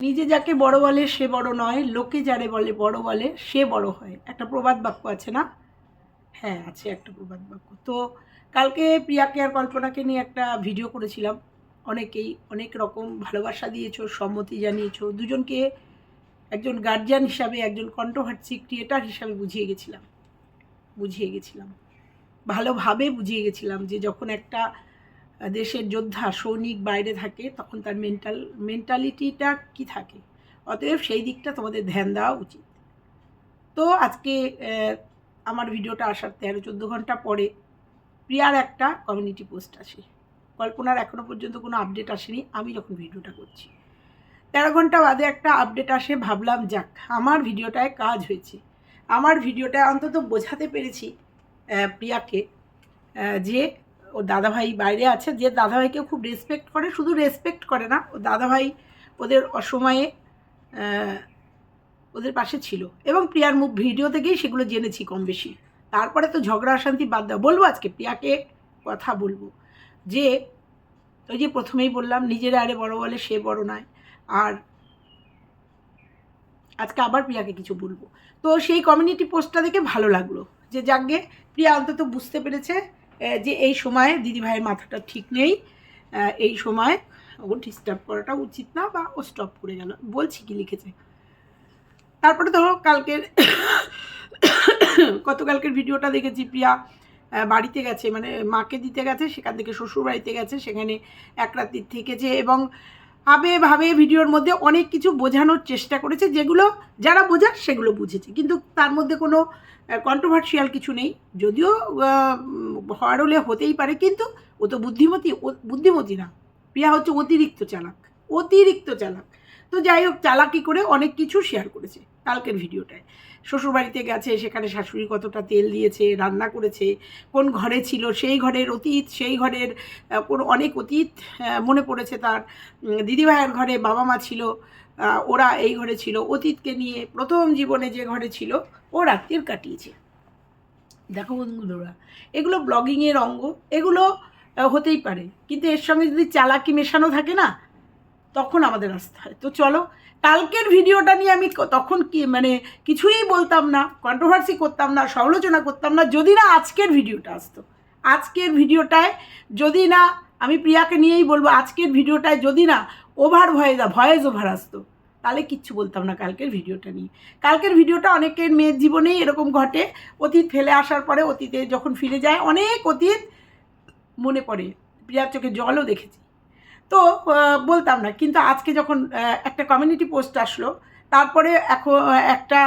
নিজে যাকে বড় বলে সে বড় নয়, লোকে যারে বলে বড় বলে সে বড় হয়। একটা প্রবাদ বাক্য আছে না? হ্যাঁ আছে একটা প্রবাদ বাক্য। তো কালকে প্রিয়াকে আর কল্পনাকে নিয়ে একটা ভিডিও করেছিলাম। অনেকেই অনেক রকম ভালোবাসা দিয়েছ, সম্মতি জানিয়েছো। দুজনকে একজন গার্জিয়ান হিসাবে, একজন কন্ট্রোভার্সি ক্রিয়েটার হিসাবে বুঝিয়ে গেছিলাম। বুঝিয়ে গেছিলাম। ভালোভাবে বুঝিয়ে গেছিলাম যে যখন একটা দেশের যোদ্ধা, সৈনিক বাইরে থাকে, তখন তার মেন্টাল মেন্টালিটিটা কি থাকে? অতএব সেই দিকটা তোমাদের ধ্যান দেওয়া উচিত। তো আজকে আমার ভিডিওটা আসার তেরো, চোদ্দ ঘণ্টা পরে প্রিয়ার একটা কমিউনিটি পোস্ট আসে। কল্পনার এখনও পর্যন্ত কোনো আপডেট আসেনি, আমি যখন ভিডিওটা করছি। তেরো ঘণ্টা বাদে একটা আপডেট আসে, ভাবলাম যাক, আমার ভিডিওটায় কাজ হয়েছে। আমার ভিডিওটায় অন্তত বোঝাতে পেরেছি প্রিয়াকে যে ও দাদাভাই বাইরে আছে, যে দাদাভাইকে খুব রেসপেক্ট করে, শুধু রেসপেক্ট করে না, ও দাদাভাই ওদের অসময়ে ওদের পাশে ছিল। এবং প্রিয়ার মুখ ভিডিও থেকেই সেগুলো জেনেছি কম বেশি। তারপরে তো ঝগড়া অশান্তি বাদ দাও, বলব আজকে প্রিয়াকে কথা বলব। যে, ওই যে প্রথমেই বললাম, নিজের আরে বড় বলে সে বড় নয়। আর আজকে আবার প্রিয়াকে কিছু বলব। তো সেই কমিউনিটি পোস্টটা দেখে ভালো লাগল। যে যাকে প্রিয়া অন্তত বুঝতে পেরেছে যে এই সময়ে দিদিভাইয়ের মাথাটা ঠিক নেই এই সময় ও ডিস্টার্ব করাটা উচিত না বা ও স্টপ করে গেল। বলছি কি লিখেছে? তারপরে ধরো কালকের গতকালকের ভিডিওটা দেখেছি প্রিয়া বাড়িতে গেছে মানে মাকে দিতে গেছে, সেখান থেকে শ্বশুর বাড়িতে গেছে, সেখানে এক রাত্রির থেকেছে এবং ভাবে ভাবে ভিডিওর মধ্যে অনেক কিছু বোঝানোর চেষ্টা করেছে, যেগুলো যারা বোঝার সেগুলো বুঝেছে। কিন্তু তার মধ্যে কোনো কন্ট্রোভার্সিয়াল কিছু নেই। যদিও হলে হতেই পারে, কিন্তু ও তো বুদ্ধিমতী বুদ্ধিমতী না। প্রিয়া হচ্ছে অতিরিক্ত চালাক অতিরিক্ত চালাক। তো যাই হোক, চালাকি করে অনেক কিছু শেয়ার করেছে কালকের ভিডিওটায়। শ্বশুরবাড়িতে গেছে, সেখানে শাশুড়ি কতটা তেল দিয়েছে, রান্না করেছে, কোন ঘরে ছিল, সেই ঘরের অতীত, সেই ঘরের কোনো অনেক অতীত মনে পড়েছে তার। দিদিভাইয়ের ঘরে বাবা মা ছিল ওরা এই ঘরে ছিল। অতীতকে নিয়ে প্রথম জীবনে যে ঘরে ছিল, ও রাত্রির কাটিয়েছে। দেখো বন্ধুরা, এগুলো ব্লগিংয়ের অঙ্গ, এগুলো হতেই পারে। কিন্তু এর সঙ্গে যদি চালাকি মেশানো থাকে না, তখন আমাদের আসতে হয়। তো চলো কালকের ভিডিওটা নিয়ে আমি তখন কি মানে কিছুই বলতাম না কন্ট্রোভার্সি করতাম না, সমালোচনা করতাম না, যদি না আজকের ভিডিওটা আসতো। আজকের ভিডিওটায় যদি না, আমি প্রিয়াকে নিয়েই বলব, আজকের ভিডিওটায় যদি না ওভার ভয়েস ভয়েস ওভার আসতো, তাহলে কিচ্ছু বলতাম না কালকের ভিডিওটা নিয়ে। কালকের ভিডিওটা অনেকের মেয়ের জীবনেই এরকম ঘটে, অতীত ফেলে আসার পরে অতীতে যখন ফিরে যায়, অনেক অতীত মনে পড়ে। প্রিয়ার চোখে জলও দেখেছি। তো বলতাম না। কিন্তু আজকে যখন একটা কমিউনিটি পোস্ট আসলো, তারপরে এখন একটা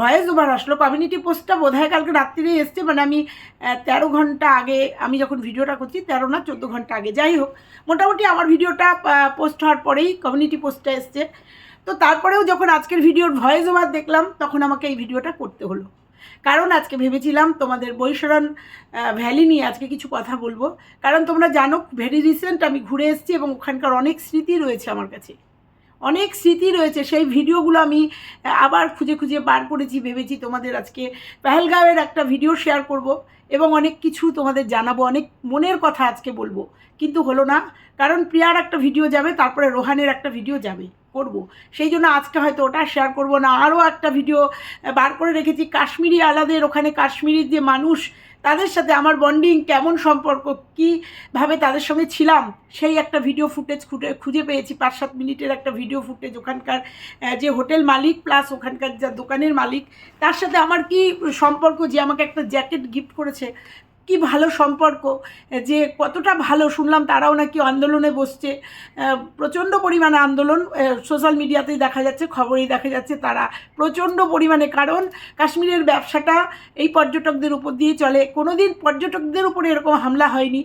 ভয়েস ওভার আসলো কমিউনিটি পোস্টটা বোধ হয় কালকে রাত্রিরে এসছে। মানে আমি তেরো ঘণ্টা আগে আমি যখন ভিডিওটা করছি, তেরো না চোদ্দ ঘণ্টা আগে, যাই হোক, মোটামুটি আমার ভিডিওটা পোস্ট হওয়ার পরেই কমিউনিটি পোস্টটা এসছে। তো তারপরেও যখন আজকের ভিডিওর ভয়েস ওভার দেখলাম, তখন আমাকে এই ভিডিওটা করতে হলো। কারণ আজকে ভেবেছিলাম তোমাদের বৈশরণ ভ্যালি নিয়ে আজকে কিছু কথা বলব। কারণ তোমরা জানো ভেরি রিসেন্ট আমি ঘুরে এসেছি এবং ওখানকার অনেক স্মৃতি রয়েছে আমার কাছে। অনেক স্মৃতি রয়েছে, সেই ভিডিওগুলো আমি আবার খুঁজে খুঁজে বার করেছি, ভেবেছি তোমাদের আজকে পেহেলগাঁওয়ের একটা ভিডিও শেয়ার করব। এবং অনেক কিছু তোমাদের জানাব, অনেক মনের কথা আজকে বলব। কিন্তু হলো না, কারণ প্রিয়ার একটা ভিডিও যাবে, তারপরে রোহানের একটা ভিডিও যাবে, করব। সেই জন্য আজকে হয়তো ওটা শেয়ার করব না। আরও একটা ভিডিও বার করে রেখেছি, কাশ্মীরি আলাদের, ওখানে কাশ্মীরির যে মানুষ তাদের সাথে আমার বন্ডিং কেমন সম্পর্ক, কীভাবে তাদের সঙ্গে ছিলাম, সেই একটা ভিডিও ফুটেজ খুঁজে খুঁজে পেয়েছি। পাঁচ সাত মিনিটের একটা ভিডিও ফুটেজ ওখানকার যে হোটেল মালিক প্লাস ওখানকার যা দোকানের মালিক, তার সাথে আমার কি সম্পর্ক যে আমাকে একটা জ্যাকেট গিফট করেছে কি ভালো সম্পর্ক, যে কতটা ভালো, শুনলাম তারাও নাকি আন্দোলনে বসছে। প্রচণ্ড পরিমাণে আন্দোলন সোশ্যাল মিডিয়াতেই দেখা যাচ্ছে, খবরেই দেখা যাচ্ছে তারা। প্রচণ্ড পরিমাণে, কারণ কাশ্মীরের ব্যবসাটা এই পর্যটকদের উপর দিয়ে চলে। কোনো দিন পর্যটকদের উপরে এরকম হামলা হয়নি।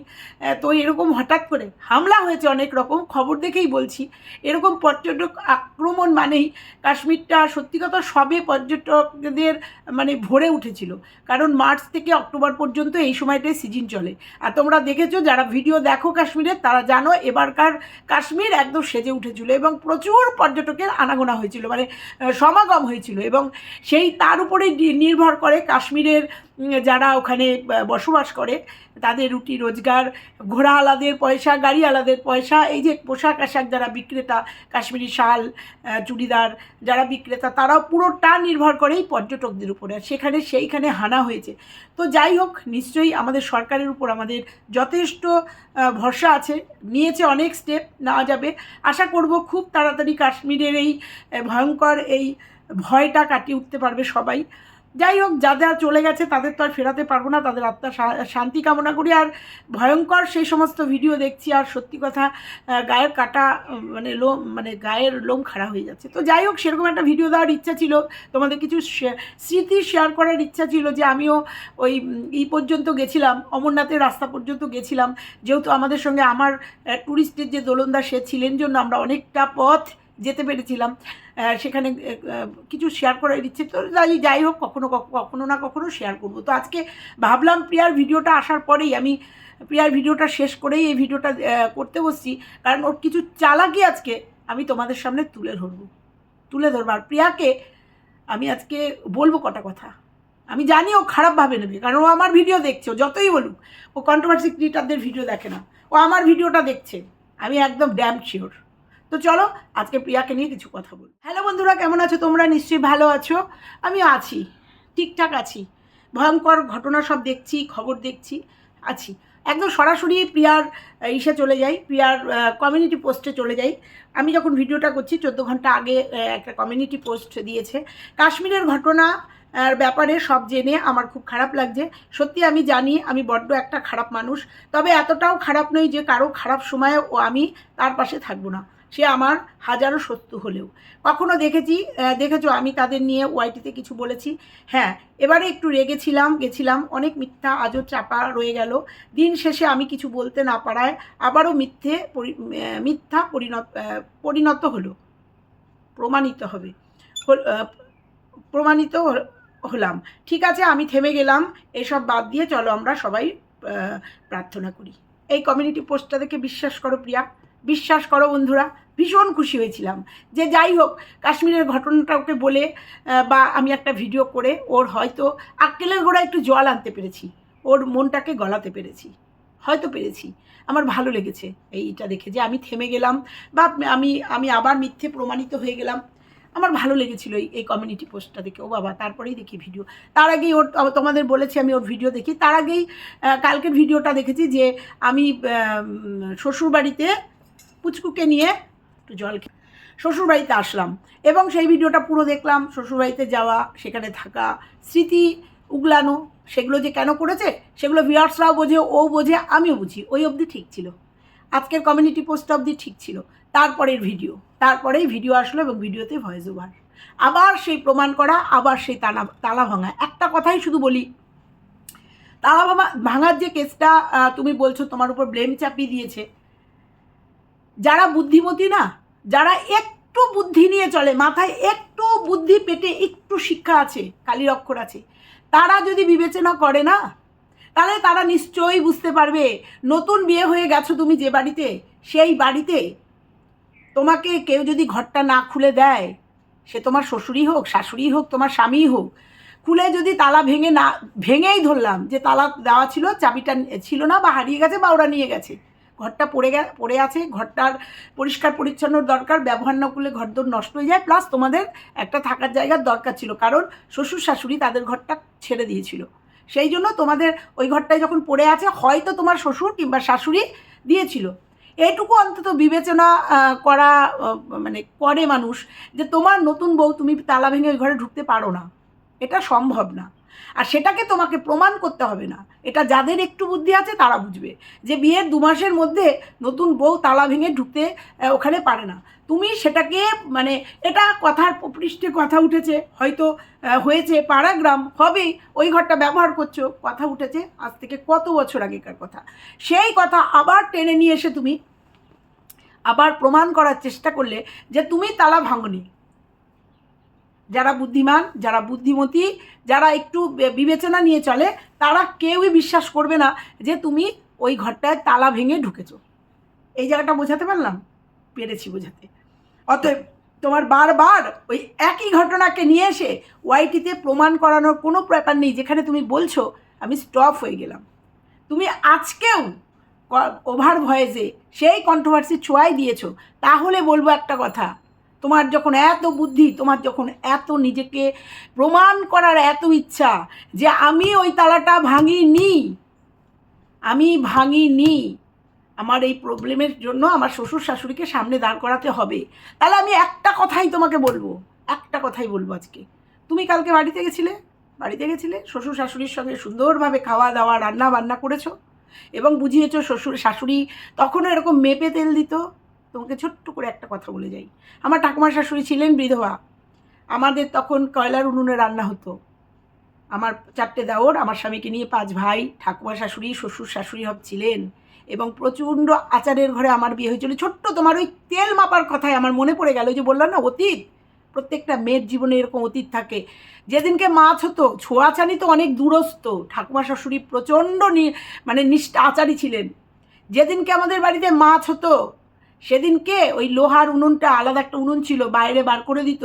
তো এরকম হঠাৎ করে হামলা হয়েছে অনেক রকম, খবর দেখেই বলছি। এরকম পর্যটক আক্রমণ মানেই কাশ্মীরটা সত্যি কথা সবে পর্যটকদের মানে ভরে উঠেছিল। কারণ মার্চ থেকে অক্টোবর পর্যন্ত এই সময়টাই সিজন চলে। আর তোমরা দেখেছ যারা ভিডিও দেখো কাশ্মীরের তারা জানো এবারকার কাশ্মীর একদম সেজে উঠেছিল এবং প্রচুর পর্যটকের আনাগোনা হয়েছিল মানে সমাগম হয়েছিল এবং সেই তার উপরে নির্ভর করে কাশ্মীরের যারা ওখানে বসবাস করে, তাদের রুটি রোজগার, ঘোড়া আলাদের পয়সা, গাড়ি আলাদের পয়সা, এই যে পোশাক আশাক যারা বিক্রেতা, কাশ্মীরি শাল চুড়িদার যারা বিক্রেতা, তারাও পুরোটা নির্ভর করে এই পর্যটকদের উপরে, আর সেখানে সেইখানে হানা হয়েছে। তো যাই হোক, নিশ্চয়ই আমাদের সরকারের উপর আমাদের যথেষ্ট ভরসা আছে, নিয়েছে অনেক স্টেপ নেওয়া যাবে। আশা করব খুব তাড়াতাড়ি কাশ্মীরের এই ভয়ঙ্কর এই ভয়টা কাটিয়ে উঠতে পারবে সবাই। যাই হোক যারা চলে গেছে, তাদের তো আর ফেরাতে পারব না, তাদের আত্মার শান্তি কামনা করি। আর ভয়ঙ্কর সেই সমস্ত ভিডিও দেখছি, আর সত্যি কথা গায়ের কাটা মানে লোম মানে গায়ের লোম খাড়া হয়ে যাচ্ছে। তো যাই হোক, সেরকম একটা ভিডিও দেওয়ার ইচ্ছা ছিল। তোমাদের কিছু স্মৃতি শেয়ার করার ইচ্ছা ছিল যে আমিও ওই ই পর্যন্ত গেছিলাম, অমরনাথের রাস্তা পর্যন্ত গেছিলাম। যেহেতু আমাদের সঙ্গে আমার ট্যুরিস্টের যে দোলনদা সে ছিলেন জন্য আমরা অনেকটা পথ যেতে পেরেছিলাম। সেখানে কিছু শেয়ার করার ইচ্ছে তো যাই যাই হোক, কখনো, কখ- কখনো না কখনো শেয়ার করব। তো আজকে ভাবলাম প্রিয়ার ভিডিওটা আসার পরেই, আমি প্রিয়ার ভিডিওটা শেষ করেই এই ভিডিওটা করতে বসছি। কারণ ওর কিছু চালাকি আজকে আমি তোমাদের সামনে তুলে ধরবো। তুলে ধরবো। আর প্রিয়াকে আমি আজকে বলব কটা কথা। আমি জানি ও খারাপভাবে নেবে, কারণ ও আমার ভিডিও দেখছে যতই বলুক। ও কন্ট্রোভার্সি ক্রিয়েটারদের ভিডিও দেখে না। ও আমার ভিডিওটা দেখছে। আমি একদম ড্যাম শিওর তো চলো, আজকে প্রিয়াকে নিয়ে কিছু কথা বল। হ্যালো বন্ধুরা, কেমন আছো? তোমরা নিশ্চয়ই ভালো আছো। আমি আছি, ঠিকঠাক আছি। ভয়ঙ্কর ঘটনা সব দেখছি, খবর দেখছি, আছি। একদম সরাসরি প্রিয়ার ইসে চলে যাই, প্রিয়ার কমিউনিটি পোস্টে চলে যাই। আমি যখন ভিডিওটা করছি, চোদ্দ ঘণ্টা আগে একটা কমিউনিটি পোস্ট দিয়েছে। কাশ্মীরের ঘটনা আর ব্যাপারে সব জেনে আমার খুব খারাপ লাগছে। সত্যি আমি জানি, আমি বড্ড একটা খারাপ মানুষ। তবে এতটাও খারাপ নই যে কারও খারাপ সময়ে ও আমি তার পাশে থাকব না। সে আমার হাজারো শত্রু হলেও। কখনো দেখেছি দেখেছ, আমি তাদের নিয়ে ওয়াইটিতে কিছু বলেছি। হ্যাঁ এবারে একটু রেগেছিলাম গেছিলাম, অনেক মিথ্যা, আজও চাপা রয়ে গেল। দিন শেষে আমি কিছু বলতে না পারায় আবারও মিথ্যে মিথ্যা পরিণত পরিণত হলো। প্রমাণিত হবে। প্রমাণিত হল- হলাম। ঠিক আছে, আমি থেমে গেলাম, এসব বাদ দিয়ে চলো আমরা সবাই প্রার্থনা করি। এই কমিউনিটি পোস্টটা দেখে বিশ্বাস করো, প্রিয়া। বিশ্বাস করো বন্ধুরা, ভীষণ খুশি হয়েছিলাম। যে যাই হোক, কাশ্মীরের ঘটনাটা ওকে বলে বা আমি একটা ভিডিও করে, ওর হয়তো আক্কেলের গোড়া একটু জল আনতে পেরেছি। ওর মনটাকে গলাতে পেরেছি। হয়তো পেরেছি। আমার ভালো লেগেছে এইটা দেখে যে আমি থেমে গেলাম, বা আমি আমি আবার মিথ্যে প্রমাণিত হয়ে গেলাম। আমার ভালো লেগেছিল এই এই কমিউনিটি পোস্টটা দেখে। ও বাবা, তারপরেই দেখি ভিডিও তার আগেই ওর তোমাদের বলেছি আমি ওর ভিডিও দেখি। তার আগেই কালকের ভিডিওটা দেখেছি যে আমি শ্বশুরবাড়িতে পুচকুকে নিয়ে একটু জল খেয়ে শ্বশুরবাড়িতে আসলাম। এবং সেই ভিডিওটা পুরো দেখলাম, শ্বশুরবাড়িতে যাওয়া, সেখানে থাকা, স্মৃতি উগলানো, সেগুলো যে কেন করেছে, সেগুলো ভিউয়ার্সরাও বোঝে, ও বোঝে, আমিও বুঝি, ওই অবধি ঠিক ছিল। আজকের কমিউনিটি পোস্ট অবধি ঠিক ছিল। তারপরের ভিডিও তারপরেই ভিডিও আসলো এবং ভিডিওতে ভয়েস ওভার আবার সেই প্রমাণ করা, আবার সেই তালা তালা ভাঙা। একটা কথাই শুধু বলি, তালা ভাঙা, ভাঙার যে কেসটা তুমি বলছো তোমার উপর ব্লেম চাপিয়ে দিয়েছে যারা বুদ্ধিমতী না, যারা একটু বুদ্ধি নিয়ে চলে, মাথায় একটু বুদ্ধি পেটে একটু শিক্ষা আছে কালির অক্ষর আছে, তারা যদি বিবেচনা করে না, তাহলে তারা নিশ্চয়ই বুঝতে পারবে, নতুন বিয়ে হয়ে গেছো তুমি যে বাড়িতে, সেই বাড়িতে তোমাকে কেউ যদি ঘরটা না খুলে দেয়, সে তোমার শ্বশুরই হোক শাশুড়ি হোক, তোমার স্বামীই হোক, খুলে যদি তালা ভেঙে না, ভেঙেই ধরলাম, যে তালা দেওয়া ছিল, চাবিটা ছিল না বা হারিয়ে গেছে বা ওরা নিয়ে গেছে ঘরটা পড়ে গে পড়ে আছে, ঘরটার পরিষ্কার পরিচ্ছন্ন দরকার, ব্যবহার না করলে ঘর ঘরদোর নষ্ট হয়ে যায় প্লাস তোমাদের একটা থাকার জায়গার দরকার ছিল, কারণ শ্বশুর শাশুড়ি তাদের ঘরটা ছেড়ে দিয়েছিল। সেই জন্য তোমাদের ওই ঘরটায় যখন পড়ে আছে, হয়তো তোমার শ্বশুর কিংবা শাশুড়ি দিয়েছিল। এইটুকু অন্তত বিবেচনা করা মানে করে মানুষ যে তোমার নতুন বউ তুমি তালা ভেঙে ওই ঘরে ঢুকতে পারো না। এটা সম্ভব না। আর সেটাকে তোমাকে প্রমাণ করতে হবে না। এটা যাদের একটু বুদ্ধি আছে তারা বুঝবে। যে বিয়ের দু মাসের মধ্যে নতুন বউ তালা ভেঙে ঢুকতে ওখানে পারে না। তুমি সেটাকে মানে এটা কথার পৃষ্ঠে কথা উঠেছে, হয়তো হয়েছে পাড়াগ্রাম হবে ওই ঘরটা ব্যবহার করছ, কথা উঠেছে আজ থেকে কত বছর আগেকার কথা। সেই কথা আবার টেনে নিয়ে এসে তুমি আবার প্রমাণ করার চেষ্টা করলে যে তুমি তালা ভাঙনি। যারা বুদ্ধিমান, যারা বুদ্ধিমতী, যারা একটু বিবেচনা নিয়ে চলে, তারা কেউই বিশ্বাস করবে না যে তুমি ওই ঘরটায় তালা ভেঙে ঢুকেছো। এই জায়গাটা বোঝাতে পারলাম? পেরেছি বোঝাতে। অতএব তোমার বারবার ওই একই ঘটনাকে নিয়ে এসে ওয়াইটিতে প্রমাণ করানোর কোনো ব্যাপার নেই, যেখানে তুমি বলছো, আমি স্টপ হয়ে গেলাম। তুমি আজকেও ওভার ভয়েসে সেই কন্ট্রোভার্সি ছোঁয়াই দিয়েছ, তাহলে বলব একটা কথা। তোমার যখন এত বুদ্ধি, তোমার যখন এত নিজেকে প্রমাণ করার এত ইচ্ছা যে আমি ওই তালাটা ভাঙিনি, আমি ভাঙিনি, আমার এই প্রবলেমের জন্য আমার শ্বশুর শাশুড়িকে সামনে দাঁড় করাতে হবে। তাহলে আমি একটা কথাই তোমাকে বলব, একটা কথাই বলব আজকে। তুমি কালকে বাড়িতে গেছিলে? বাড়িতে গেছিলে? শ্বশুর শাশুড়ির সঙ্গে সুন্দরভাবে খাওয়া দাওয়া, রান্না বান্না করেছ? এবং বুঝিয়েছো শ্বশুর শাশুড়ি তখনও এরকম মেপে তেল দিত? তোমাকে ছোট্ট করে একটা কথা বলে যাই। আমার ঠাকুমার শাশুড়ি ছিলেন বিধবা। আমাদের তখন কয়লার উনুনে রান্না হতো। আমার চারটে দেওর, আমার স্বামীকে নিয়ে পাঁচ ভাই ঠাকুমা শাশুড়ি শ্বশুর শাশুড়ি সব ছিলেন এবং প্রচণ্ড আচারের ঘরে আমার বিয়ে হয়েছিল। ছোট্ট তোমার ওই তেল মাপার কথায় আমার মনে পড়ে গেল। যে বললাম না, অতীত। প্রত্যেকটা মেয়ের জীবনে এরকম অতীত থাকে। যেদিনকে মাছ হতো, ছোঁয়াছানি তো অনেক দূরস্থ ঠাকুমা শাশুড়ি প্রচণ্ড মানে নিষ্ঠা আচারী ছিলেন। যেদিনকে আমাদের বাড়িতে মাছ হতো সেদিনকে ওই লোহার উনুনটা আলাদা একটা উনুন ছিল, বাইরে বার করে দিত।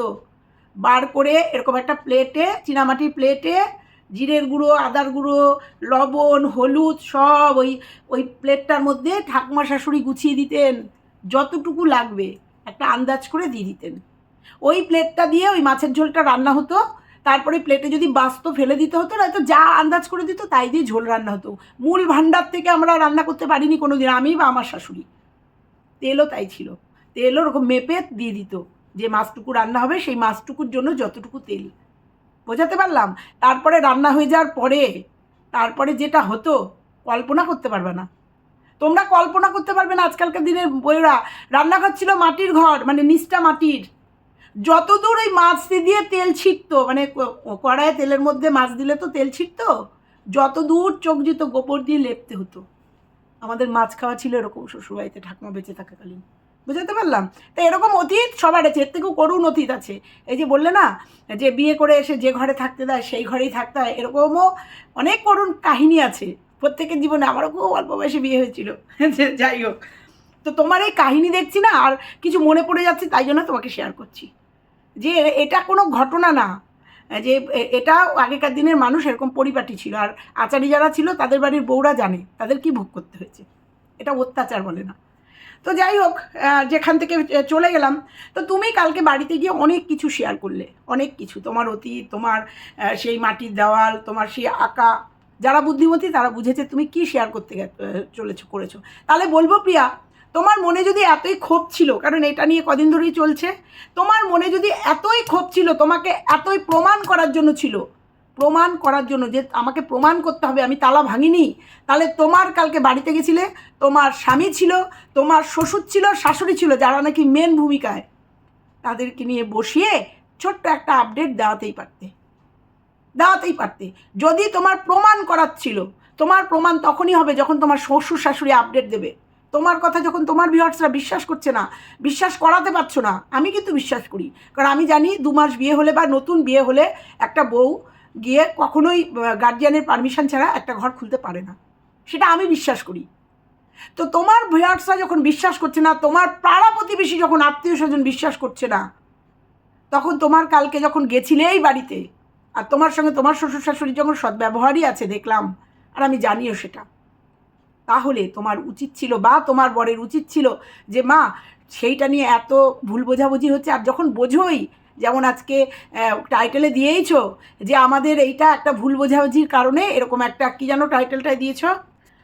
বার করে এরকম একটা প্লেটে, চীনামাটির প্লেটে, জিরের গুঁড়ো, আদার গুঁড়ো, লবণ, হলুদ, সব ওই ওই প্লেটটার মধ্যে ঠাকুমা শাশুড়ি গুছিয়ে দিতেন, যতটুকু লাগবে, একটা আন্দাজ করে দিয়ে দিতেন। ওই প্লেটটা দিয়ে ওই মাছের ঝোলটা রান্না হতো, তারপরে প্লেটে যদি বাস্ত ফেলে দিতে হতো, নয়তো যা আন্দাজ করে দিত তাই দিয়ে ঝোল রান্না হতো। মূল ভাণ্ডার থেকে আমরা রান্না করতে পারিনি কোনো দিন আমি বা আমার শাশুড়ি। তেলও তাই ছিল। তেলও ওরকম মেপে দিয়ে দিত যে মাছটুকু রান্না হবে, সেই মাছটুকুর জন্য যতটুকু তেল। বোঝাতে পারলাম? তারপরে রান্না হয়ে যাওয়ার পরে, তারপরে যেটা হতো, কল্পনা করতে পারবে না। তোমরা কল্পনা করতে পারবে না আজকালকার দিনের বইরা রান্নাঘর ছিল মাটির ঘর মানে নিচটা মাটির। যতদূর ওই মাছ দিয়ে তেল ছিটতো মানে কড়াইয়ে তেলের মধ্যে মাছ দিলে তো তেল ছিটতো, যত দূর চোখ যেত গোবর দিয়ে লেপতে হতো। আমাদের মাছ খাওয়া ছিল এরকম শ্বশুরবাড়িতে, ঠাকুমা বেঁচে থাকাকালীন। বুঝতে পারলাম? তো এরকম অতীত সবার আছে, এর থেকেও করুণ অতীত আছে। এই যে বললে না, যে বিয়ে করে এসে যে ঘরে থাকতে দেয়, সেই ঘরেই থাকতে হয়, এরকমও অনেক করুণ কাহিনী আছে। প্রত্যেকের জীবনে আমারও খুব অল্প বয়সে বিয়ে হয়েছিল। যাই হোক। তো তোমার এই কাহিনী দেখছি না, আর কিছু মনে পড়ে যাচ্ছে, তাই জন্য তোমাকে শেয়ার করছি। যে এটা কোনো ঘটনা না যে এটা আগেকার দিনের মানুষ এরকম পরিপাটি ছিল। আর আচারি যারা ছিল, তাদের বাড়ির বউরা জানে, তাদের কি ভোগ করতে হয়েছে। এটা অত্যাচার বলে না। তো যাই হোক যেখান থেকে চলে গেলাম, তো তুমি কালকে বাড়িতে গিয়ে অনেক কিছু শেয়ার করলে। অনেক কিছু। তোমার অতীত, তোমার সেই মাটির দেওয়াল, তোমার সেই আঁকা। যারা বুদ্ধিমতী, তারা বুঝেছে তুমি কি শেয়ার করতে চলেছো, করেছ। তাহলে বলব প্রিয়া তোমার মনে যদি এতই ক্ষোভ ছিল, কারণ এটা নিয়ে কদিন ধরেই চলছে, তোমার মনে যদি এতই ক্ষোভ ছিল, তোমাকে এতই প্রমাণ করার জন্য ছিল, প্রমাণ করার জন্য যে আমাকে প্রমাণ করতে হবে, আমি তালা ভাঙিনি, তাহলে তোমার কালকে বাড়িতে গেছিলে, তোমার স্বামী ছিল, তোমার শ্বশুর ছিল, শাশুড়ি ছিল, যারা নাকি মেন ভূমিকায়, তাদেরকে নিয়ে বসিয়ে ছোট্ট একটা আপডেট দেওয়াতেই পারতে দেওয়াতেই পারতে। যদি তোমার প্রমাণ করার ছিল, তোমার প্রমাণ তখনই হবে যখন তোমার শ্বশুর শাশুড়ি আপডেট দেবে। তোমার কথা যখন তোমার ভিউয়ার্সরা বিশ্বাস করছে না, বিশ্বাস করাতে পারছ না, আমি কিন্তু বিশ্বাস করি। কারণ আমি জানি দু মাস বিয়ে হলে বা নতুন বিয়ে হলে একটা বউ গিয়ে কখনোই গার্জিয়ানের পারমিশন ছাড়া একটা ঘর খুলতে পারে না। সেটা আমি বিশ্বাস করি। তো তোমার ভিউয়ার্সরা যখন বিশ্বাস করছে না, তোমার পাড়া প্রতিবেশী যখন আত্মীয় স্বজন বিশ্বাস করছে না, তখন তোমার কালকে যখন গেছিলে এই বাড়িতে, আর তোমার সঙ্গে তোমার শ্বশুর শাশুড়ির যখন সদ্ব্যবহারই আছে, দেখলাম, আর আমি জানিও সেটা। তাহলে তোমার উচিত ছিল বা তোমার বরের উচিত ছিল যে, মা, সেইটা নিয়ে এত ভুল বোঝাবুঝি হচ্ছে আর যখন বোঝোই, যেমন আজকে টাইটেলে দিয়েইছো যে, আমাদের এইটা একটা ভুল বোঝাবুঝির কারণে এরকম একটা, কি যেন টাইটেলটায় দিয়েছ?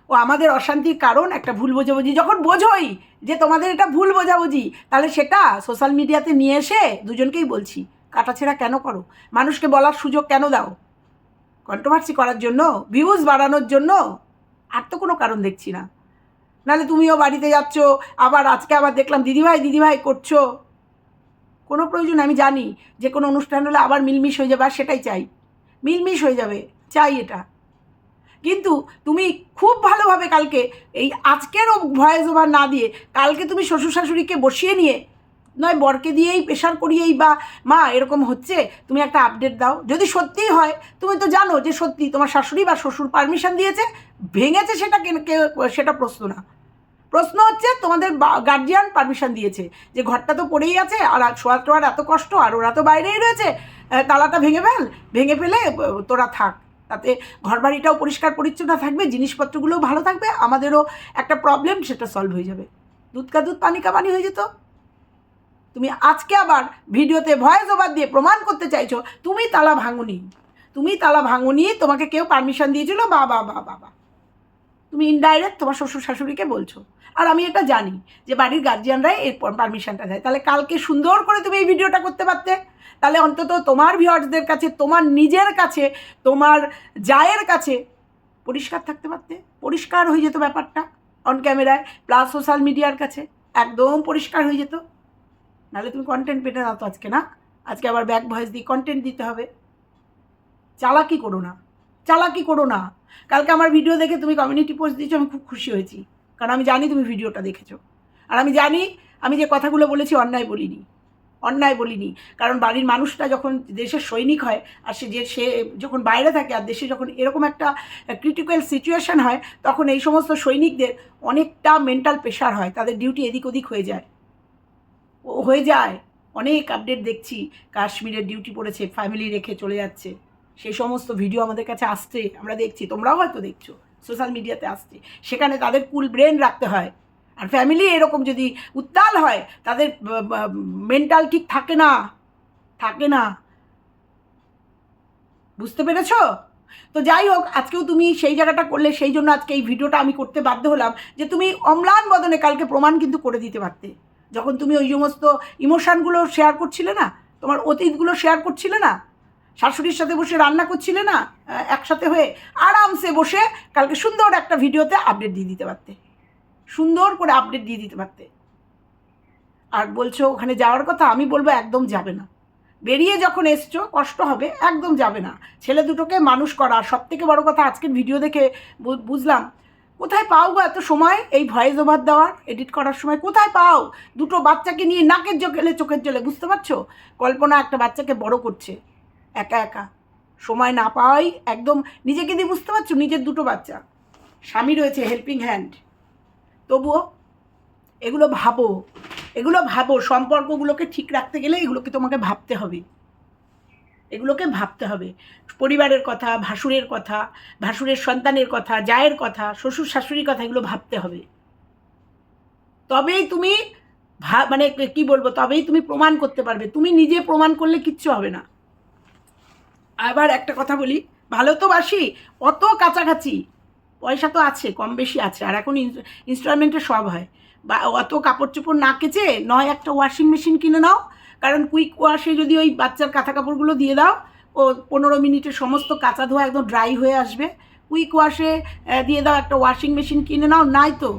ও আমাদের অশান্তির কারণ একটা ভুল বোঝাবুঝি। যখন বোঝোই যে, তোমাদের এটা ভুল বোঝাবুঝি, তাহলে সেটা সোশ্যাল মিডিয়াতে নিয়ে এসে দুজনকেই বলছি কাটাছেড়া কেন করো? মানুষকে বলার সুযোগ কেন দাও? কন্ট্রোভার্সি করার জন্য ভিউজ বাড়ানোর জন্য আর তো কোনো কারণ দেখছি না। নাহলে তুমিও বাড়িতে যাচ্ছ, আবার আজকে আবার দেখলাম দিদিভাই দিদিভাই করছ। কোনো প্রয়োজন আমি জানি যে কোনো অনুষ্ঠান হলে আবার মিলমিশ হয়ে যাবে, আর সেটাই চাই। মিলমিশ হয়ে যাবে, চাই এটা। কিন্তু তুমি খুব ভালোভাবে কালকে এই আজকেরও ভয়েস ওভার না দিয়ে কালকে তুমি শ্বশুর শাশুড়িকে বসিয়ে নিয়ে নয়, বরকে দিয়েই প্রেশার করিয়েই বা, মা, এরকম হচ্ছে? তুমি একটা আপডেট দাও। যদি সত্যিই হয়, তুমি তো জানো যে সত্যি তোমার শাশুড়ি বা শ্বশুর পারমিশন দিয়েছে, ভেঙেছে সেটা সেটা প্রশ্ন না। প্রশ্ন হচ্ছে তোমাদের গার্জিয়ান পারমিশন দিয়েছে যে ঘরটা তো পড়েই আছে, আর শোয়ার টোয়ার এত কষ্ট, আর ওরা তো বাইরেই রয়েছে। তালাটা ভেঙে ফেল, ভেঙে ফেলে তোরা থাক। তাতে ঘর বাড়িটাও পরিষ্কার পরিচ্ছন্ন থাকবে, জিনিসপত্রগুলোও ভালো থাকবে, আমাদেরও একটা প্রবলেম সেটা সলভ হয়ে যাবে। দুধ কা দুধ, পানি কা পানি হয়ে যেত। তুমি আজকে আবার ভিডিওতে ভয়েস ওভার দিয়ে প্রমাণ করতে চাইছো, তুমি তালা ভাঙুনি। তুমি তালা ভাঙুনি, তোমাকে কেউ পারমিশন দিয়েছিল, বা বা বা বা বা। তুমি ইনডাইরেক্ট তোমার শ্বশুর শাশুড়িকে বলছো। আর আমি এটা জানি যে বাড়ির গার্জিয়ানরাই এর পারমিশনটা দেয়। তাহলে কালকে সুন্দর করে তুমি এই ভিডিওটা করতে পারতে। তাহলে অন্তত তোমার ভিউয়ার্সদের কাছে, তোমার নিজের কাছে, তোমার জায়ের কাছে পরিষ্কার থাকতে পারতে। পরিষ্কার হয়ে যেত ব্যাপারটা অন ক্যামেরায় প্লাস সোশ্যাল মিডিয়ার কাছে। একদম পরিষ্কার হয়ে যেত। নাহলে তুমি কন্টেন্ট পেতে না তো আজকে, না? আজকে আবার ব্যাক ভয়েস দিয়ে কন্টেন্ট দিতে হবে। চালাকি করো না। চালাকি করো না। কালকে আমার ভিডিও দেখে তুমি কমিউনিটি পোস্ট দিয়েছ, আমি খুব খুশি হয়েছি। কারণ আমি জানি তুমি ভিডিওটা দেখেছ। আর আমি জানি, আমি যে কথাগুলো বলেছি অন্যায় বলিনি। অন্যায় বলিনি। কারণ বাড়ির মানুষটা যখন দেশের সৈনিক হয়, আর সে যে, সে যখন বাইরে থাকে, আর দেশে যখন এরকম একটা ক্রিটিক্যাল সিচুয়েশন হয়, তখন এই সমস্ত সৈনিকদের অনেকটা মেন্টাল প্রেশার হয়। তাদের ডিউটি এদিক ওদিক হয়ে যায়। হয়ে যায়। অনেক আপডেট দেখছি। কাশ্মীরের ডিউটি পড়েছে ফ্যামিলি রেখে চলে যাচ্ছে। সেই সমস্ত ভিডিও আমাদের কাছে আসছে, আমরা দেখছি। তোমরাও হয়তো দেখছ সোশ্যাল মিডিয়াতে আসছে। সেখানে তাদের কুল ব্রেন রাখতে হয়। আর ফ্যামিলি এরকম যদি উত্তাল হয়, তাদের মেন্টাল ঠিক থাকে না। থাকে না। বুঝতে পেরেছ? তো যাই হোক, আজকেও তুমি সেই জায়গাটা করলে, সেই জন্য আজকে এই ভিডিওটা আমি করতে বাধ্য হলাম যে তুমি অম্লান বদনে কালকে প্রমাণ কিন্তু করে দিতে পারতে। যখন তুমি ওই সমস্ত ইমোশানগুলো শেয়ার করছিলে না, তোমার অতীতগুলো শেয়ার করছিলে না, শাশুড়ির সাথে বসে রান্না করছিলে না একসাথে হয়ে আরামসে বসে কালকে সুন্দর একটা ভিডিওতে আপডেট দিয়ে দিতে পারতে। সুন্দর করে আপডেট দিয়ে দিতে পারতে। আর বলছো ওখানে যাওয়ার কথা, আমি বলব একদম যাবে না। বেরিয়ে যখন এসছো, কষ্ট হবে, একদম যাবে না। ছেলে দুটোকে মানুষ করা সব থেকে বড় কথা আজকের ভিডিও দেখে বুঝলাম কোথায় পাও গো এত সময়? এই ভয়েস ওভার দেওয়ার এডিট করার সময় কোথায় পাও? দুটো বাচ্চাকে নিয়ে নাকের জলে চোখের জলে, বুঝতে পারছ? কল্পনা একটা বাচ্চাকে বড় করছে, একা একা। সময় না পাওয়াই একদম নিজেকে দিয়ে বুঝতে পারছ? নিজের দুটো বাচ্চা। স্বামী রয়েছে হেল্পিং হ্যান্ড তবুও এগুলো ভাবো এগুলো ভাবো, সম্পর্কগুলোকে ঠিক রাখতে গেলে এগুলোকে তোমাকে ভাবতে হবে। এগুলোকে ভাবতে হবে। পরিবারের কথা, ভাসুরের কথা, ভাসুরের সন্তানের কথা, জায়ের কথা, শ্বশুর শাশুড়ির কথা এগুলো ভাবতে হবে। তবেই তুমি ভা মানে কি বলব, তবেই তুমি প্রমাণ করতে পারবে। তুমি নিজে প্রমাণ করলে কিচ্ছু হবে না। আবার একটা কথা বলি, ভালো তো বাসি, অত কাছাকাছি, পয়সা তো আছে, কম বেশি আছে, আর এখন ইনস্টলমেন্টে সব হয়। বা অত কাপড় চোপড় না কেচে নয় একটা ওয়াশিং মেশিন কিনে নাও কারণ কুইক ওয়াশে যদি ওই বাচ্চার কাঁথা কাপড়গুলো দিয়ে দাও, ও পনেরো মিনিটে সমস্ত কাঁচা ধোয়া একদম ড্রাই হয়ে আসবে। কুইক ওয়াশে দিয়ে দাও একটা ওয়াশিং মেশিন কিনে নাও, নাই তো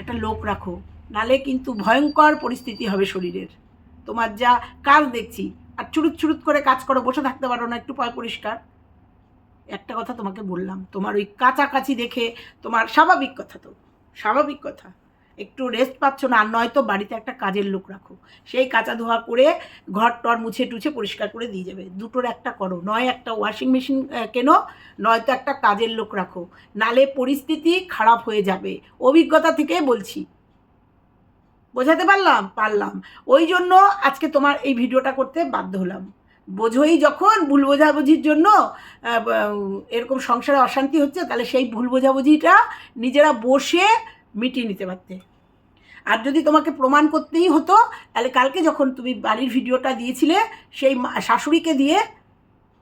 একটা লোক রাখো। নালে কিন্তু ভয়ঙ্কর পরিস্থিতি হবে শরীরের। তোমার যা কাজ দেখছি, আর চুরুত চুরুত করে কাজ করো, বসে থাকতে পারো না, একটু পয় পরিষ্কার। একটা কথা তোমাকে বললাম, তোমার ওই কাছাকাছি দেখে তোমার স্বাভাবিক কথা তো, স্বাভাবিক কথা। একটু রেস্ট পাচ্ছ না, আর নয়তো বাড়িতে একটা কাজের লোক রাখো। সেই কাঁচা ধোয়া করে ঘর টর মুছে টুছে পরিষ্কার করে দিয়ে যাবে। দুটোর একটা করো, নয় একটা ওয়াশিং মেশিন কেনো, নয়তো একটা কাজের লোক রাখো। নালে পরিস্থিতি খারাপ হয়ে যাবে। অভিজ্ঞতা থেকে বলছি। বোঝাতে পারলাম? পারলাম। ওই জন্য আজকে তোমার এই ভিডিওটা করতে বাধ্য হলাম। বোঝোই যখন ভুল বোঝাবুঝির জন্য এরকম সংসারে অশান্তি হচ্ছে, তাহলে সেই ভুল বোঝাবুঝিটা নিজেরা বসে মিটিয়ে নিতে পারতে। আর যদি তোমাকে প্রমাণ করতেই হতো, তাহলে কালকে যখন তুমি বাড়ির ভিডিওটা দিয়েছিলে, সেই শাশুড়িকে দিয়ে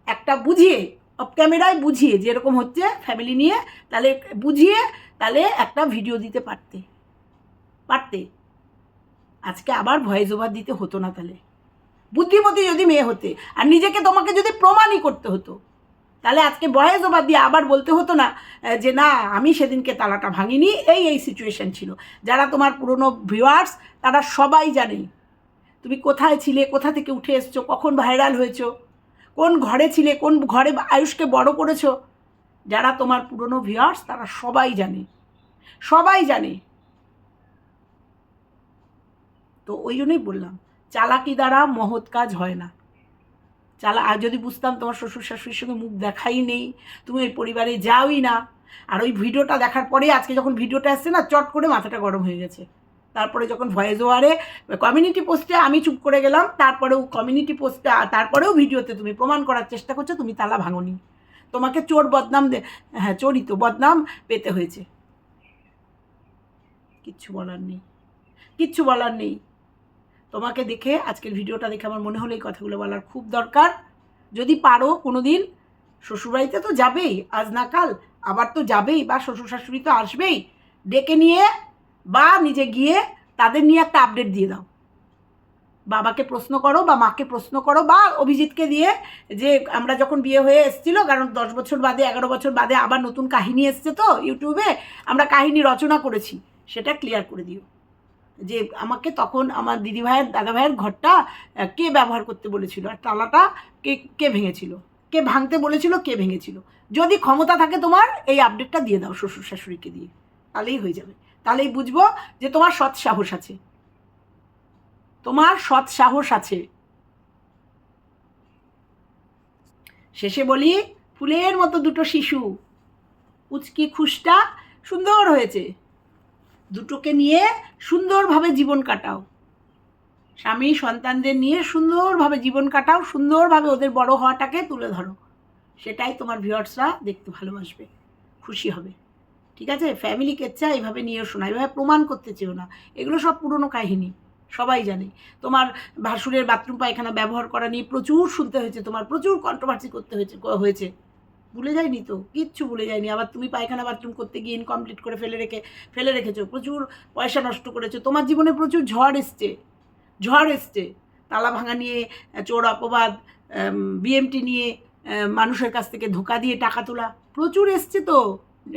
একটা বুঝিয়ে অফ ক্যামেরায় বুঝিয়ে যে এরকম হচ্ছে ফ্যামিলি নিয়ে, তাহলে বুঝিয়ে, তাহলে একটা ভিডিও দিতে পারতে। পারতে। আজকে আবার ভয়েস ওভার দিতে হতো না তাহলে। বুদ্ধিমতী যদি মেয়ে হতে, আর নিজেকে তোমাকে যদি প্রমাণই করতে হতো তাহলে আজকে ভয়েস ওভার দিয়ে আবার বলতে হতো না যে না, আমি সেদিনকে তালাটা ভাঙিনি, এই এই সিচুয়েশন ছিল। যারা তোমার পুরনো ভিউয়ার্স তারা সবাই জানে। তুমি কোথায় ছিলে, কোথা থেকে উঠে এসছো, কখন ভাইরাল হয়েছো, কোন ঘরে ছিলে, কোন ঘরে আয়ুষকে বড় করেছ, যারা তোমার পুরনো ভিউয়ার্স তারা সবাই জানে। সবাই জানে। তো ওই জন্যই বললাম, চালাকি দ্বারা মহৎ কাজ হয় না। চালা আর যদি বুঝতাম তোমার শ্বশুর শাশুড়ির সঙ্গে মুখ দেখাই নেই, তুমি ওই পরিবারে যাওই না। আর ওই ভিডিওটা দেখার পরে আজকে যখন ভিডিওটা আসছে না, চট করে মাথাটা গরম হয়ে গেছে। তারপরে যখন ভয়েস ওয়ারে কমিউনিটি পোস্টে আমি চুপ করে গেলাম, তারপরেও কমিউনিটি পোস্টে তারপরেও ভিডিওতে তুমি প্রমাণ করার চেষ্টা করছ, তুমি তালা ভাঙনি। তোমাকে চোর বদনাম হ্যাঁ চোরই তো, বদনাম পেতে হয়েছে। কিচ্ছু বলার নেই। কিচ্ছু বলার নেই। তোমাকে দেখে আজকের ভিডিওটা দেখে আমার মনে হলো এই কথাগুলো বলার খুব দরকার। যদি পারো কোনো দিন শ্বশুরবাড়িতে তো যাবেই, আজ না কাল আবার তো যাবেই বা শ্বশুর শাশুড়ি তো আসবেই। ডেকে নিয়ে বা নিজে গিয়ে তাদের নিয়ে একটা আপডেট দিয়ে দাও। বাবাকে প্রশ্ন করো বা মাকে প্রশ্ন করো বা অভিজিৎকে দিয়ে যে আমরা যখন বিয়ে হয়ে এসেছিল, কারণ দশ বছর বাদে, এগারো বছর বাদে আবার নতুন কাহিনী এসছে তো ইউটিউবে, আমরা কাহিনী রচনা করেছি, সেটা ক্লিয়ার করে দিও। যে আমাকে তখন আমার দিদিভাইয়ের, দাদাভাইয়ের ঘরটা কে ব্যবহার করতে বলেছিল? আর তালাটা কে কে ভেঙেছিল? কে ভাঙতে বলেছিল, কে ভেঙেছিল? যদি ক্ষমতা থাকে তোমার, এই আপডেটটা দিয়ে দাও শ্বশুর শাশুড়িকে দিয়ে। তাহলেই হয়ে যাবে। তাহলেই বুঝব যে তোমার সৎ সাহস আছে। তোমার সৎ সাহস আছে। শেষে বলি, ফুলের মতো দুটো শিশু। উচকি খুশটা সুন্দর হয়েছে। দুটোকে নিয়ে সুন্দরভাবে জীবন কাটাও। স্বামী সন্তানদের নিয়ে সুন্দরভাবে জীবন কাটাও, সুন্দরভাবে ওদের বড় হওয়াটাকে তুলে ধরো। সেটাই তোমার ভিউয়ার্সরা দেখতে ভালোবাসবে, খুশি হবে। ঠিক আছে? ফ্যামিলি কেচ্ছা এইভাবে নিয়ে এসো না এইভাবে প্রমাণ করতে চেও না। এগুলো সব পুরনো কাহিনী, সবাই জানে। তোমার ভাসুরের বাথরুম পায়খানা ব্যবহার করা নিয়ে প্রচুর শুনতে হয়েছে, তোমার প্রচুর কন্ট্রোভার্সি করতে হয়েছে হয়েছে। ভুলে যায়নি তো? কিচ্ছু ভুলে যায়নি। আবার তুমি পায়খানা বাথরুম করতে গিয়ে ইনকমপ্লিট করে ফেলে রেখে, ফেলে রেখেছো। প্রচুর পয়সা নষ্ট করেছ। তোমার জীবনে প্রচুর ঝড় এসছে। ঝড় এসছে। তালা ভাঙা নিয়ে, চোর অপবাদ বিএমটি নিয়ে মানুষের কাছ থেকে ধোকা দিয়ে টাকা তোলা। প্রচুর এসছে তো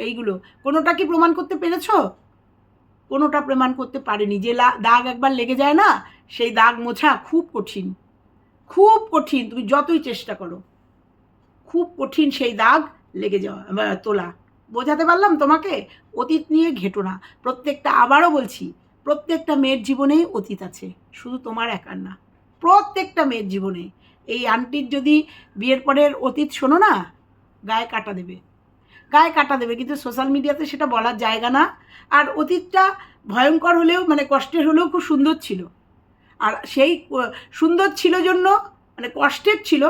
এইগুলো। কোনোটা কি প্রমাণ করতে পেরেছ? কোনোটা প্রমাণ করতে পারেনি। যে দাগ একবার লেগে যায় না, সেই দাগ মোছা খুব কঠিন। খুব কঠিন। তুমি যতই চেষ্টা করো। খুব কঠিন সেই দাগ লেগে যাওয়া তোলা। বোঝাতে পারলাম তোমাকে? অতীত নিয়ে ঘেটো না। প্রত্যেকটা আবারও বলছি, প্রত্যেকটা মেয়ের জীবনেই অতীত আছে, শুধু তোমার একার না। প্রত্যেকটা মেয়ের জীবনে। এই আন্টির যদি বিয়ের পরের অতীত শোনো না, গায়ে কাটা দেবে। গায়ে কাটা দেবে, কিন্তু সোশ্যাল মিডিয়াতে সেটা বলার জায়গা না। আর অতীতটা ভয়ঙ্কর হলেও মানে কষ্টের হলেও খুব সুন্দর ছিল। আর সেই সুন্দর ছিল জন্য মানে কষ্টের ছিল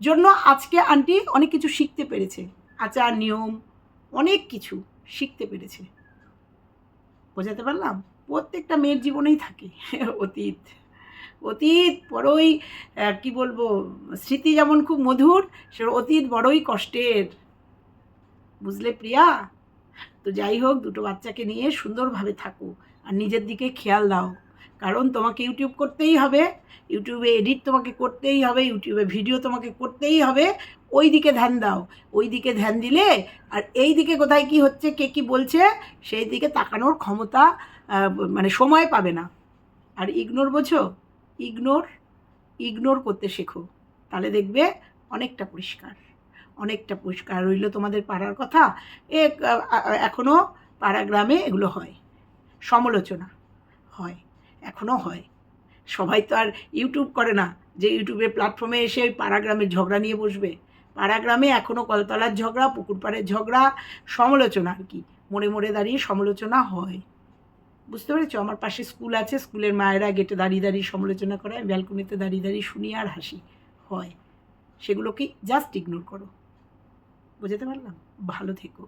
জন্য আজকে আন্টি অনেক কিছু শিখতে পেরেছে। আচার, নিয়ম, অনেক কিছু শিখতে পেরেছে। বোঝাতে পারলাম? প্রত্যেকটা মেয়ের জীবনেই থাকে। অতীত অতীত বড়ই কি বলব, স্মৃতি যেমন খুব মধুর, সে অতীত বড়ই কষ্টের। বুঝলে প্রিয়া? তো যাই হোক, দুটো বাচ্চাকে নিয়ে সুন্দরভাবে থাকো। আর নিজের দিকে খেয়াল দাও। কারণ তোমাকে ইউটিউব করতেই হবে ইউটিউবে এডিট তোমাকে করতেই হবে ইউটিউবে ভিডিও তোমাকে করতেই হবে ওই দিকে ধ্যান দাও। ওই দিকে ধ্যান দিলে আর এই দিকে কোথায় কি হচ্ছে, কে কি বলছে সেই দিকে তাকানোর ক্ষমতা মানে সময় পাবে না। আর ইগনোর বোঝো? ইগনোর ইগনোর করতে শেখো। তাহলে দেখবে অনেকটা পরিষ্কার। অনেকটা পরিষ্কার রইল তোমাদের পাড়ার কথা। এ এখনও পাড়া গ্রামে এগুলো হয়। সমালোচনা হয়। এখনও হয়। সবাই তো আর ইউটিউব করে না যে ইউটিউবের প্ল্যাটফর্মে এসে ওই পাড়া গ্রামের ঝগড়া নিয়ে বসবে। পাড়া গ্রামে এখনও কলতলার ঝগড়া পুকুর পাড়ের ঝগড়া, সমালোচনা আর কি। মোড়ে মোড়ে দাঁড়িয়ে সমালোচনা হয়। বুঝতে পেরেছ? আমার পাশে স্কুল আছে, স্কুলের মায়েরা গেটে দাঁড়িয়ে দাঁড়িয়ে সমালোচনা করে ব্যালকনিতে দাঁড়িয়ে দাঁড়িয়ে শুনি আর হাসি হয়। সেগুলোকে জাস্ট ইগনোর করো। বুঝতে পারলাম? ভালো থেকো।